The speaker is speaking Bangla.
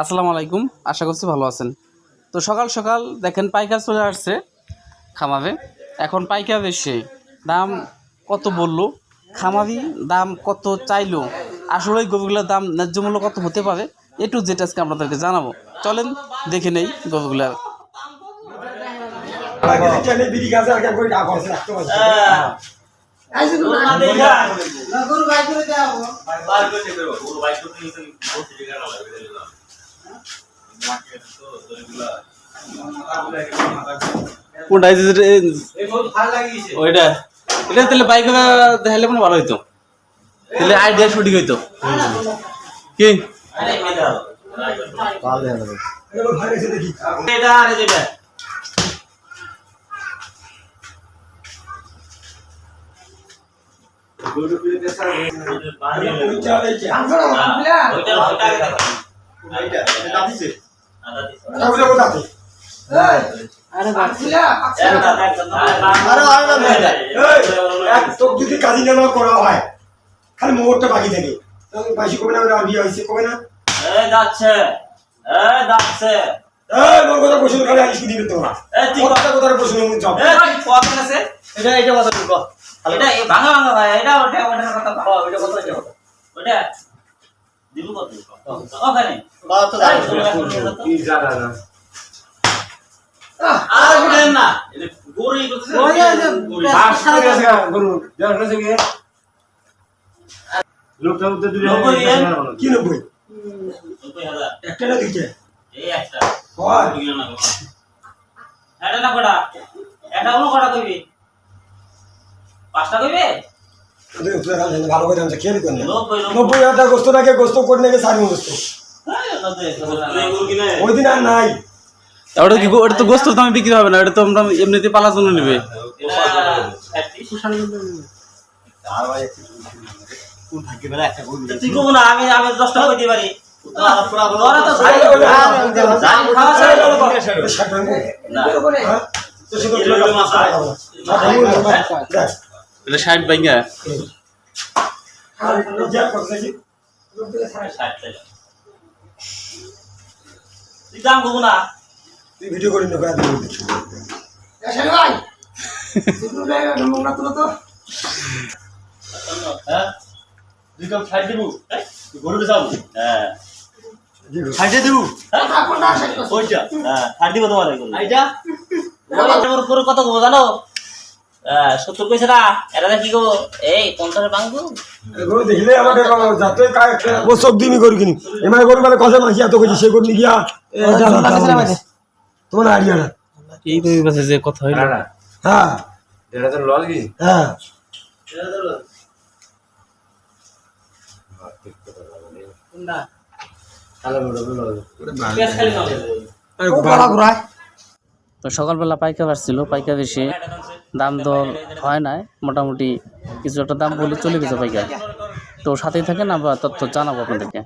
আসসালামু আলাইকুম আশা করছি ভালো আছেন। তো সকাল সকাল দেখেন পাইকার চলে আসছে খামারে। এখন পাইকার এসে দাম কত বলল? খামারি দাম কত চাইলো? আসলে ওই গরুগুলোর দাম ন্যায্য মূল্য কত হতে পারে? একটু যেটা আজকে আপনাদেরকে জানাব। চলেন দেখে নেই গরুগুলার। চলে কোনটা যেটা- ওইটা। এটা তাহলে বাইক দেখালে মানে ভালো হইতো। তাহলে আইডিয়া শুটিং হইতো কি? এগুলো ভাই এসে দেখি যদি কাজী নেওয়া করা হয় খালি মোহরটা বাকি থাকে। পাইছি কবে না বিয়ে হয়েছে কবে না? যাচ্ছে। যাচ্ছে। মোর কথা প্রশ্ন খালি তোমরা কথা কথা প্রশ্ন এটা এটা কথা এটা ভাঙা ভাঙা ভাই। এটা ওটা ওটা কথা ওটা কথা ওটা দিবু কত? ওখানে। কত আর গুলেন না গরু ই করতেছে নব্বই কি একটা না দুইটা? এই একটা। বুঝলাম না কথা। এটা না কটা? এটা অন্য কটা কইবি? পাঁচটা কইবে? ওদের উপরে খালি ভালো করে খেয়াল নব্বই নব্বই। হাজার গোস্ত নাকি গোস্ত করে নাকি সারি গোস্ত। ওই দিন আর নাই। ওটা কি ওটা তো গোস্ত দামে বিক্রি হবে না এটা তো আমরা এমনিতে পালার জন্য নেবে আমি আমি দশটা তো কর। তো। ষাট বাইঙ্গা দাম কবো না তুই ভিডিও করে নেবে হ্যাঁ? দিব। গরুটা যাব হ্যাঁ। ওইটা হ্যাঁ? কত জানো? হ্যাঁ সত্তর পয়সা না? এটা কি কবো এই পঞ্চাশ দেখলে আমাকে যাতে ও সব দিনই গরু কিনি এমার গরু মানে কথা মাসি এত কিছু সে গরু গিয়া তোমার আইডিয়া না এই কাছে যে কথা হইল। হ্যাঁ। হ্যাঁ। তো সকালবেলা পাইকার আসছিল পাইকার এসে দাম দর হয় নাই মোটামুটি কিছু একটা দাম বলে চলে গেছে পাইকার তো সাথেই থাকেন আমরা তথ্য জানাব আপনাদেরকে।